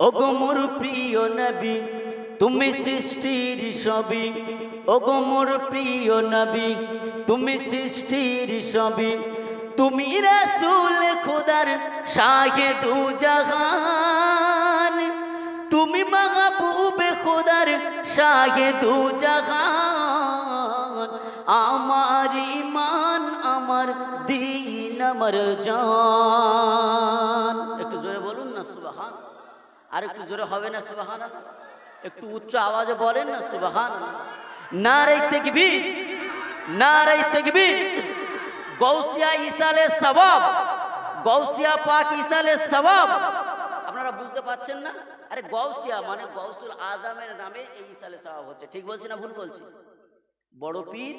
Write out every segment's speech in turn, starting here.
ওগো মোর প্রিয় নবী, তুমি সৃষ্টির সবই ওগো মোর প্রিয় নবী, তুমি সৃষ্টির সবই তুমি রাসূল খোদার শাহে দু জাহান। তুমি মাহবুবে খোদার শাহে দু জাহান। আমার ইমান আমার দিন, আমার জান। একটু জোরে আর একটু জোরে হবে না সুবাহান একটু উচ্চ আওয়াজে বলেন না সুবাহান নারাই তেকবীর নারাই তেকবীর। গৌসিয়া ইসালে সবাব গৌসিয়া পাক ইসালে সবাব আপনারা বুঝতে পারছেন না? আরে গৌসিয়া মানে গৌসুল আজমের নামে এই ইসালে সবাব হচ্ছে। ঠিক বলছি না ভুল বলছি? বড় পীর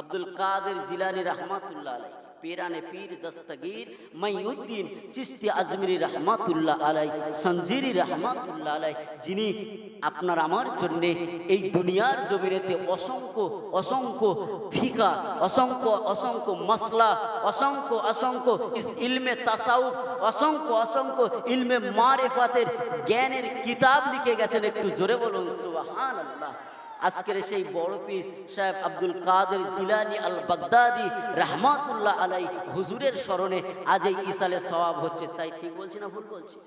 আব্দুল কাদের জিলানি রহমাতুল্লাহ আলাই পেরানে পীর দস্তগীর মঈউদ্দিন চিস্তি আজমিরি রহমাতুল্লাহ আলাই সঞ্জিরি রহমাতুল্লাহ আলাই যিনি আপনার আমার জন্যে এই দুনিয়ার জমিনেতে অসংখ্য অসংখ্য ফিকা অসংখ্য অসংখ্য মশলা অসংখ্য অসংখ্য ইলমে তাসাউফ অসংখ্য অসংখ্য ইলমে মারেফাতের জ্ঞানের কিতাব লিখে গেছেন একটু জোরে বলুন সুবহান আল্লাহ আজকের সেই বড় পীর সাহেব আব্দুল কাদের জিলানি আল বাগদাদি রহমাতুল্লাহ আলাই হুজুরের স্মরণে আজ এই ইসালে সওয়াব হচ্ছে। তাই ঠিক বলছি না ভুল বলছি?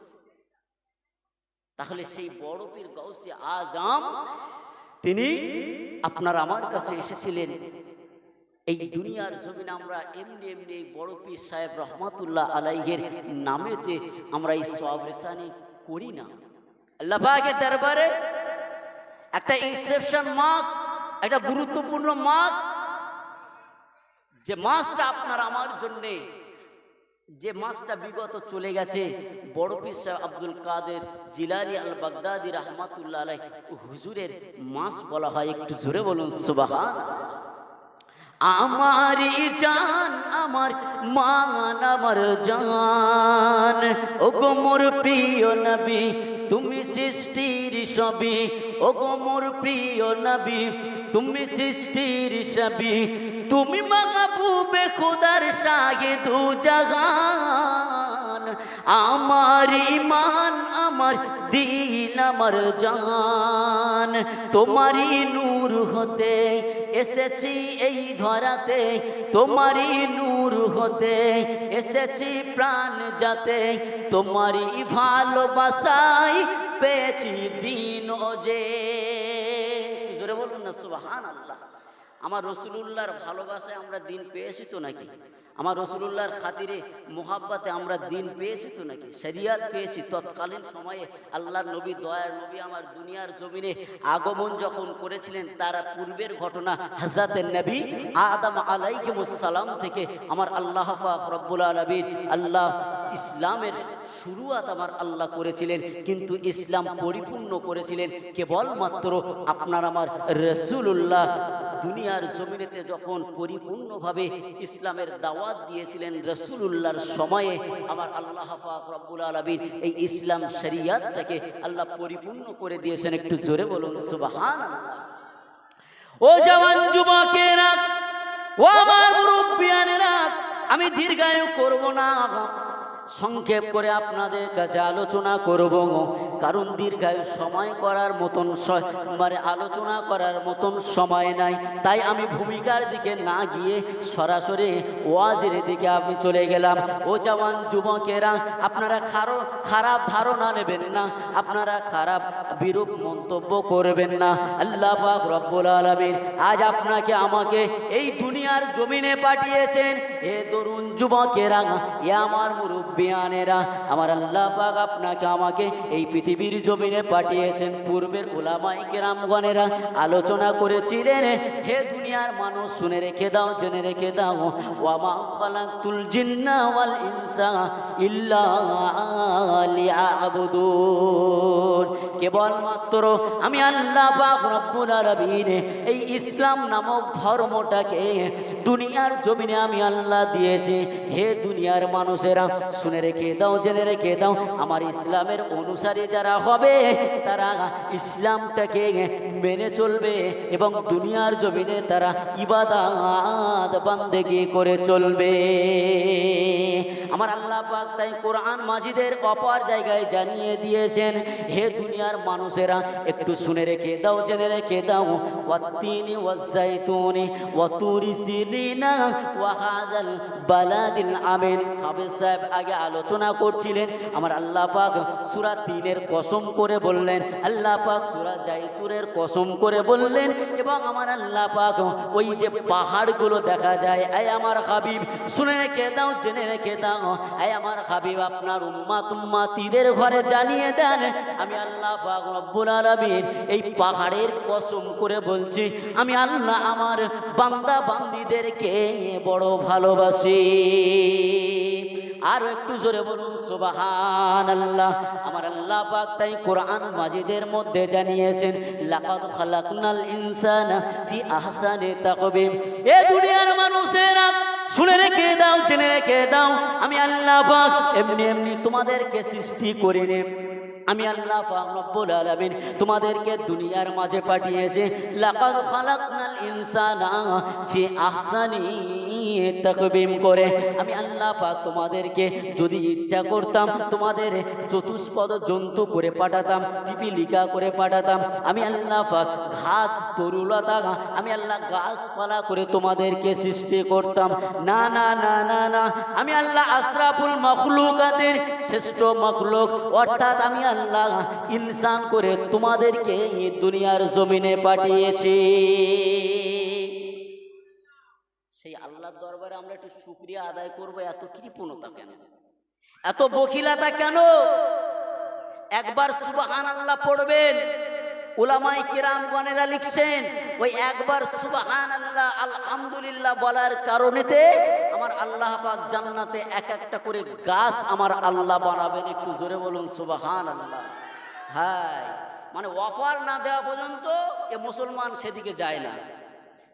তাহলে সেই বড় পীর গৌসে আজম, তিনি আপনার আমার কাছে এসেছিলেন। এই দুনিয়ার জমিনে আমরা এমনি এমনি এই বড় পীর সাহেব রহমাতুল্লাহ আলাইহের নামেতে আমরা এই সব রেসানি করি না। আল্লাহ পাকের দরবারে একটা এক্সেপশন মাস, একটা গুরুত্বপূর্ণ মাস, যে মাসটা আপনার আমার জন্যে, যে মাসটা বিগত চলে গেছে, বড় পীর সাহেব আব্দুল কাদের জিলানি আল বাগদাদি রহমাতুল্লাহ হুজুরের মাস বলা হয়, একটু জোরে বলুন, সুবাহান আমারি জান, আমার মান, আমার জান ও গো মোর প্রিয় নবী, তুমি সৃষ্টির সবই। ও গো মোর প্রিয় নবী, তুমি সৃষ্টির সবই। তুমি মাহবুবে খুদার শাহে দু জাগান আমার ইমান আমার দিন, আমার জান। তোমারই নূর হতে এসেছি এই ধরাতে। তোমারই নূর হতে এসেছি প্রাণ যাতে তোমারই ভালোবাসাই পেয়েছি দিন যে। জোরে বলুন না সুবাহান আল্লাহ আমার রসুলুল্লাহর ভালোবাসায় আমরা দিন পেয়েছি তো নাকি? আমার রসুলুল্লাহর খাতিরে মোহাব্বাতে আমরা দিন পেয়েছি তো নাকি? শরিয়াত পেয়েছি তৎকালীন সময়ে আল্লাহর নবী, দয়ার নবী আমার দুনিয়ার জমিনে আগমন যখন করেছিলেন, তারা পূর্বের ঘটনা হাজাতে নবী আদম আলাইহিমুসসালাম থেকে আমার আল্লাহ পাক রব্বুল আলমীর আল্লাহ ইসলামের শুরুয়াত আমার আল্লাহ করেছিলেন, কিন্তু ইসলাম পরিপূর্ণ করেছিলেন। কেবলমাত্র আপনার আমার রসুল্লাহ দুনিয়ার জমিনেতে যখন পরিপূর্ণভাবে ইসলামের দাওয়াত দিয়েছিলেন রসুলুল্লাহর সময়ে, আমার আল্লাহ রব্বুল আলমিন এই ইসলাম শরিয়াতটাকে আল্লাহ পরিপূর্ণ করে দিয়েছেন। একটু জোরে বলুন সুবাহান ও জওয়ান যুবকেরা, ও আমার মুরব্বিয়ানেরা, আমি দীর্ঘায়ু করব না সংক্ষেপ করে আপনাদের কাছে আলোচনা করব কারণ দীর্ঘায়ু সময় করার মতন মানে আলোচনা করার মতন সময় নাই। তাই আমি ভূমিকার দিকে না গিয়ে সরাসরি ওয়াজের দিকে আমি চলে গেলাম। ও জওয়ান যুবকেরা, আপনারা খারো খারাপ ধারণা নেবেন না। আপনারা খারাপ বিরূপ মন্তব্য করবেন না। আল্লাহ রব্বুল আলামিন আজ আপনাকে আমাকে এই দুনিয়ার জমিনে পাঠিয়েছেন। এ তরুণ যুবকেরা, এ আমার মুরব্বিয়ানেরা আমার আল্লাহ পাক আপনাকে আমাকে এই পৃথিবীর জমিনে পাঠিয়েছেন। পূর্বের ওলামাই কেরামগণেরা আলোচনা করেছিলেন, হে দুনিয়ার মানুষ, শুনে রেখে দাও, জেনে রেখে দাও, ওয়ামা খালাকতুল জিন্না ওয়াল ইনসা ইল্লা লিয়াবুদুন। কেবলমাত্র আমি আল্লাহ পাক রব্বুল আলামিন এই ইসলাম নামক ধর্মটাকে দুনিয়ার জমিনে আমি আল্লাহ দিয়েছি। হে দুনিয়ার মানুষেরা শুনে রেখে দাও, জেনে রেখে দাও, আমার ইসলামের অনুসারী যারা হবে, তারা ইসলামটাকে মেনে চলবে এবং দুনিয়ার জমিনে তারা ইবাদাত বান্দেগি করে চলবে। আমার আল্লাহ পাক তাই কোরআন মাজিদের অপর জায়গায় জানিয়ে দিয়েছেন, হে দুনিয়ার মানুষেরা, একটু শুনে রেখে দাও, জেনে রেখে দাও, ওয়াত্তিনি ওয়াজাইতুনি ওয়াতুরি ওয়াহাদাল বালাদিল আমিন। হাফেজ সাহেব, আগে আলোচনা করছিলেন। আমার আল্লাহ পাক সূরা তিনের কসম করে বললেন, আল্লাহ পাক সূরা জাইতুরের কসম করে বললেন, এবং আমার আল্লাহ পাক ওই যে পাহাড়গুলো দেখা যায়, আয় আমার হাবিব, শুনে রেখে দাও, জেনে রেখে দাও, আয় আমার হাবিব, আপনার উম্মাত উম্মাতিদের ঘরে জানিয়ে দেন। আমি আল্লাহ পাক রব্বুল আলামিন এই পাহাড়ের কসম করে বলছি, আমি আল্লাহ আমার বান্দা বান্দিদেরকে বড় ভালোবাসি। আরও একটু জোরে বলুন সুবাহান আল্লাহ আমার আল্লাহ পাক তাই কোরআন মাজিদের মধ্যে জানিয়েছেন, লাকাদ খালাকনাল ইনসানা ফি আহসানি তাকবীম এ দুনিয়ার মানুষেরা, শুনে রেখে দাও, জেনে রেখে দাও, আমি আল্লাহ পাক এমনি এমনি তোমাদেরকে সৃষ্টি করিনি। আমি আল্লাহ রব্বুল আলামিন তোমাদেরকে দুনিয়ার মাঝে পাঠিয়েছে, লাকাদ খালাকনাল ইনসানা ফি আহসানি করে। আমি আল্লাহ পাক তোমাদেরকে যদি ইচ্ছা করতাম, তোমাদের চতুষ্পদ জন্তু করে পাঠাতাম, পিপিলিকা করে পাঠাতাম, আমি আল্লাহ পাক ঘাস, তরুলতা, আমি আল্লাহ গাছপালা করে তোমাদেরকে সৃষ্টি করতাম। না না না না না, আমি আল্লাহ আশরাফুল মখলুকাতের শ্রেষ্ঠ মখলুক। অর্থাৎ আমি আল্লাহ ইনসান করে তোমাদেরকে এই দুনিয়ার জমিনে পাঠিয়েছি। সেই আল্লাহর দরবারে আমরা একটু শুক্রিয়া আদায় করব, এত কৃপণতা কেন? এত বখিলাতা কেন? একবার সুবাহান আল্লাহ পড়বেন ওলামাই কিরামগণেরা লিখছেন ওই একবার সুবাহান আল্লাহ আলহামদুলিল্লাহ বলার কারণেতে আমার আল্লাহ পাক জান্নাতে এক একটা করে গাছ আমার আল্লাহ বানাবেন, একটু জোরে বলুন সুবাহান আল্লাহ হ্যাঁ মানে অফার না দেওয়া পর্যন্ত এ মুসলমান সেদিকে যায় না।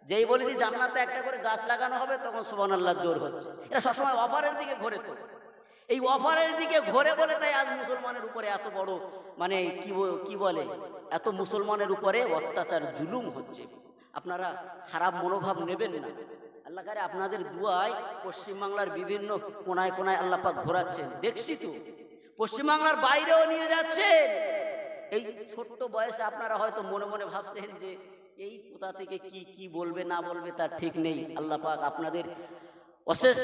যেই বলেছি জান্নাতে একটা করে গাছ লাগানো হবে, তখন সুবান আল্লাহ জোর হচ্ছে। এটা সবসময় অফারের দিকে ঘোরে তো। এই অফারের দিকে ঘোরে বলে তাই আজ মুসলমানের উপরে এত বড় মানে কি কি বলে, এত মুসলমানের উপরে অত্যাচার, জুলুম হচ্ছে। আপনারা খারাপ মনোভাব নেবেন না। আল্লাহ কারে আপনাদের দুয়ায় পশ্চিমবাংলার বিভিন্ন কোনায় কোনায় আল্লাহ পাক ঘোরাচ্ছেন। দেখছি তো, পশ্চিমবাংলার বাইরেও নিয়ে যাচ্ছেন। এই ছোট্ট বয়সে আপনারা হয়তো মনে মনে ভাবছেন যে, এই কোথা থেকে কি কি বলবে, না বলবে তার ঠিক নেই। আল্লাহ পাক আপনাদের অশেষ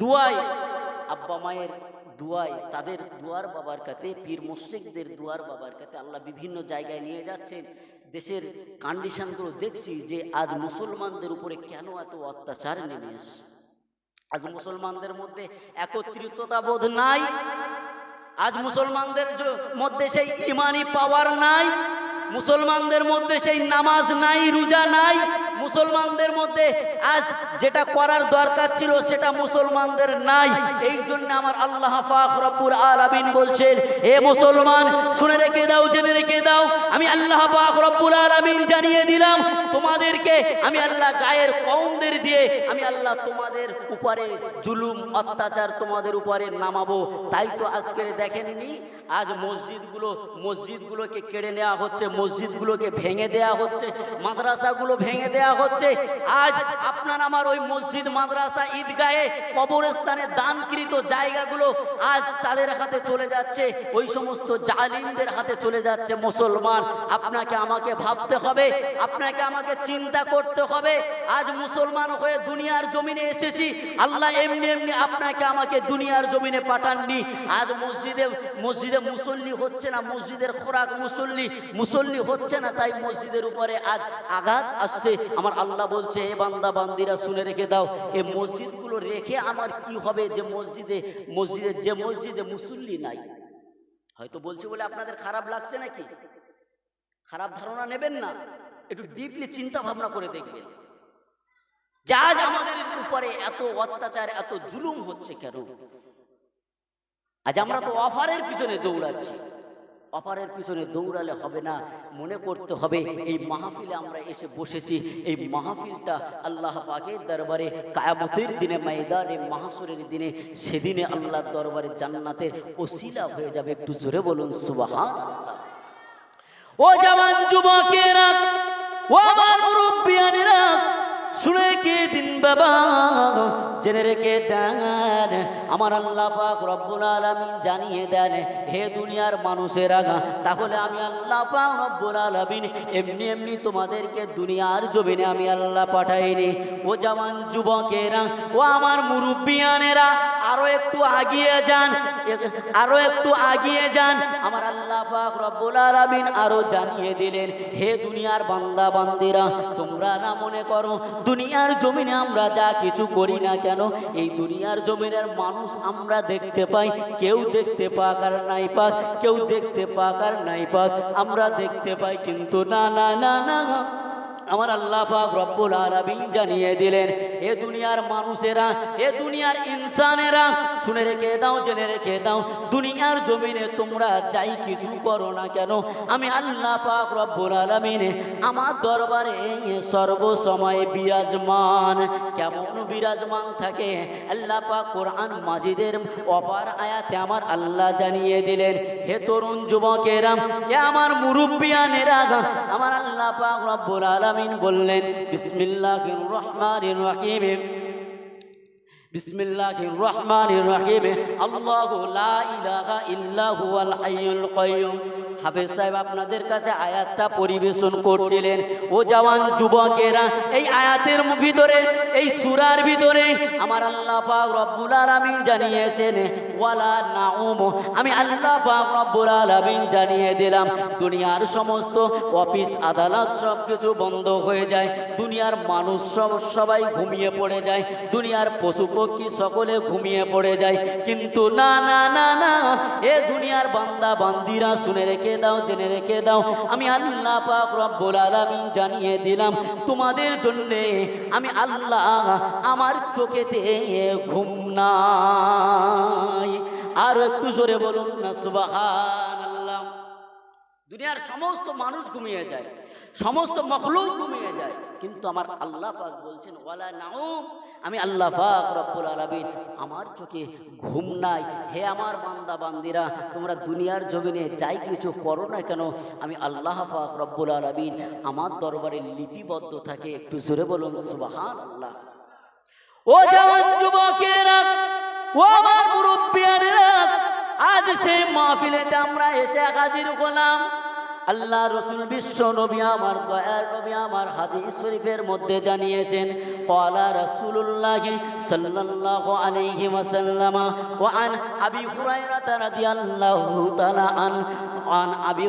দুয়ায় আব্বা মায়ের দুয়ায়, তাদের দুয়ার বাবার কাছে, পীর মুশরিকদের দুয়ার বাবার কাছে আল্লাহ বিভিন্ন জায়গায় নিয়ে যাচ্ছেন। দেশের কন্ডিশনগুলো দেখছি যে আজ মুসলমানদের উপরে কেন এত অত্যাচার নেমে এসছে? আজ মুসলমানদের মধ্যে একত্রিততা বোধ নাই। আজ মুসলমানদের মধ্যে সেই ইমানি পাওয়ার নাই। মুসলমানদের মধ্যে সেই নামাজ নাই, রোজা নাই। মুসলমানদের মধ্যে আজ যেটা করার দরকার ছিল সেটা মুসলমানদের নাই। এই জন্য আমার আল্লাহ পাক রব্বুল আলামিন বলছেন, এ মুসলমান, শুনে রেখে দাও, জেনে রেখে দাও। আমি আল্লাহ পাক রব্বুল আলামিন জানিয়ে দিলাম, তোমাদেরকে আমি আল্লাহ গায়ের কমদের দিয়ে, আমি আল্লাহ তোমাদের উপরে জুলুম, অত্যাচার তোমাদের উপরে নামাবো। তাই তো আজকের দেখেননি, আজ মসজিদগুলো, মসজিদগুলোকে কেড়ে নেওয়া হচ্ছে, মসজিদগুলোকে ভেঙে দেওয়া হচ্ছে, মাদ্রাসাগুলো ভেঙে দেওয়া হচ্ছে। আজ আপনার আমার ওই মসজিদ, মাদ্রাসা, ঈদগাহে কবরস্থানে দানকৃত জায়গাগুলো আজ তাদের হাতে চলে যাচ্ছে। ওই সমস্ত জালিমদের হাতে চলে যাচ্ছে মুসলমান। আপনাকে আমাকে ভাবতে হবে, আপনাকে আমাকে চিন্তা করতে হবে। আজ মুসলমান হয়ে দুনিয়ার জমিনে এসেছি। আল্লাহ এমনি এমনি আপনাকে আমাকে দুনিয়ার জমিনে পাঠাননি। আজ মসজিদে মসজিদে মুসল্লি হচ্ছে না, মসজিদের খোরাক মুসল্লি। মুসল্লি হচ্ছে না, তাই মসজিদের উপরে আজ আঘাত আসছে। আমার আল্লাহ বলছে, এ বান্দা, বান্দিরা শুনে রেখে দাও এই মসজিদগুলো রেখে আমার কি হবে যে মসজিদে মসজিদে, যে মসজিদে মুসল্লি নাই? হয়তো বলছি বলে আপনাদের খারাপ লাগছে নাকি? খারাপ ধারণা নেবেন না, একটু ডিপলি চিন্তা ভাবনা করে দেখবেন। যে আজ আমাদের উপরে এত অত্যাচার, এত জুলুম হচ্ছে কেন? আজ আমরা তো অফারের পিছনে দৌড়াচ্ছি। অপারের পিছনে দৌড়ালে হবে না, মনে করতে হবে এই মাহফিলে আমরা এসে বসেছি, এই মাহফিলটা আল্লাহ পাকের দরবারে কায়ামতের দিনে, ময়দানে মাহাসুরের দিনে, সেদিনে আল্লাহর দরবারে জান্নাতের ওসিলা হয়ে যাবে। একটু জোরে বলুন সুবাহান ও জওয়ান যুবকেরা, ও আমার মুরব্বিয়ানেরা শুনে কে দিন বাবা। জেনে রেখে দেন, আমার আল্লাহ পাক রব্বুল আলামিন জানিয়ে দেন, হে দুনিয়ার মানুষের আগা, তাহলে আমি আল্লাহ পাক রব্বুল আলামিন এমনি এমনি তোমাদেরকে দুনিয়ার জমিনে আমি আল্লাহ পাঠাইনি। ও জওয়ান যুবকেরা, ও আমার মুরব্বিয়ানেরা, আরও একটু আগিয়ে যান এ- আরও একটু আগিয়ে যান। আমার আল্লাহ পাক রব্বুল আলামিন আরও জানিয়ে দিলেন, হে দুনিয়ার বান্দা বান্দিরা তোমরা না মনে করো দুনিয়ার জমিনে আমরা যা কিছু করি না কেন, এই দুনিয়ার জমিনের মানুষ আমরা দেখতে পাই। কেউ দেখতে পাক আর নাই পাক, কেউ দেখতে পাক আর নাই পাক, আমরা দেখতে পাই কিন্তু না না না না আমার আল্লাহ পাক রব্বুল আলামিন জানিয়ে দিলেন এ দুনিয়ার মানুষেরা এ দুনিয়ার ইনসানেরা শুনে রেখে দাও, জেনে রেখে দাও, দুনিয়ার জমিনে তোমরা যাই কিছু করো না কেন? আমি আল্লাহ পাক রব্বুল আলামিন আমার দরবারে সর্বসময় বিরাজমান। কেমন বিরাজমান থাকে? আল্লাহ পাক কোরআন মাজিদের অপার আয়াতে আমার আল্লাহ জানিয়ে দিলেন, হে তরুণ যুবকেরা, এ আমার মুরব্বিয়ানেরা, আমার আল্লাহ পাক রব্বুল আলামিন বললেন, বিসমিল্লাহির রহমানির রহিম। বিসমিল্লাহির রহমানির রহিম। আল্লাহু লা ইলাহা ইল্লা হুয়াল হাইয়ুল কাইয়ুম। হাফেজ সাহেব আপনাদের কাছে আয়াতটা পরিবেশন করছিলেন। ও জওয়ান যুবকেরা, এই আয়াতের ভিতরে, এই সুরার ভিতরে আমার আল্লাহ পাক রব্বুল আলামিন জানিয়েছেন ওয়ালা নাউম। আমি আল্লাহ পাক রব্বুল আলামিন জানিয়ে দিলাম, দুনিয়ার সমস্ত অফিস, আদালত সব কিছু বন্ধ হয়ে যায়, দুনিয়ার মানুষ সব সবাই ঘুমিয়ে পড়ে যায়, দুনিয়ার পশু পক্ষী সকলে ঘুমিয়ে পড়ে যায়। কিন্তু না না না না, এ দুনিয়ার বান্দা বান্দিরা শুনে রেখে দাও, জেনে রেখে দাও। আমি আল্লাহ পাক রব্বুল আলামিন জানিয়ে দিলাম, তোমাদের জন্য আমি আল্লাহ আমার চোখেতে ঘুম নাই। আর একটু জোরে বলুন না সুবাহান আল্লাহ দুনিয়ার সমস্ত মানুষ ঘুমিয়ে যায়, সমস্ত মখলুক ঘুমিয়ে যায়, কিন্তু আমার আল্লাহ পাক বলছেন, ওয়ালা নাউম। আমি আল্লাহ পাক রব্বুল আলামিন, আমার চোখে ঘুম নাই। হে আমার বান্দা, বান্দিরা, তোমরা দুনিয়ার জমিনে যাই কিছু করো না কেন? আমি আল্লাহ পাক রব্বুল আলামিন, আমার দরবারে লিপিবদ্ধ থাকে। একটু জোরে বলুন সুবহান আল্লাহ ও জওয়ান যুবকেরা আজ সেই মাহফিলেতে আমরা এসে হাজির হলাম। আল্লাহ রসুল বিশ্ব নবী, আমার দয়ার নবী, আমার হাদিস শরীফের মধ্যে জানিয়েছেন কলা আন আবি আন আন আবি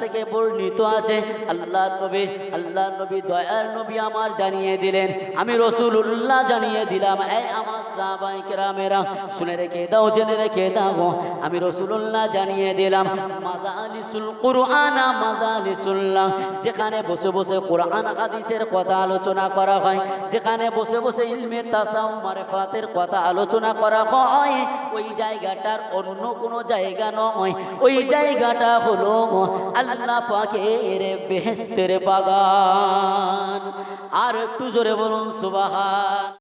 থেকে বর্ণিত আছে আল্লাহ নবী আল্লাহ নবী, দয়ার নবী আমার জানিয়ে দিলেন। আমি রসুলুল্লাহ জানিয়ে দিলাম, এই আমার সাহাবাই কেরামেরা, শুনে রেখে দাও, জেনে রেখে দাও। আমি রসুল্লাহ জানিয়ে দিলাম, মাদালিসুল কুরআনা মাদালিসুল্লাহ। যেখানে বসে বসে কোরআন হাদিসের কথা আলোচনা করা হয়, যেখানে বসে বসে ইলমে তাসাউ মারেফাতের কথা আলোচনা করা হয়, ওই জায়গাটার অন্য কোনো জায়গা নয়। ওই জায়গাটা হলো আল্লাহ পাকের বেহেস্তের বাগান। আর একটু জোরে বলুন, সুবাহান।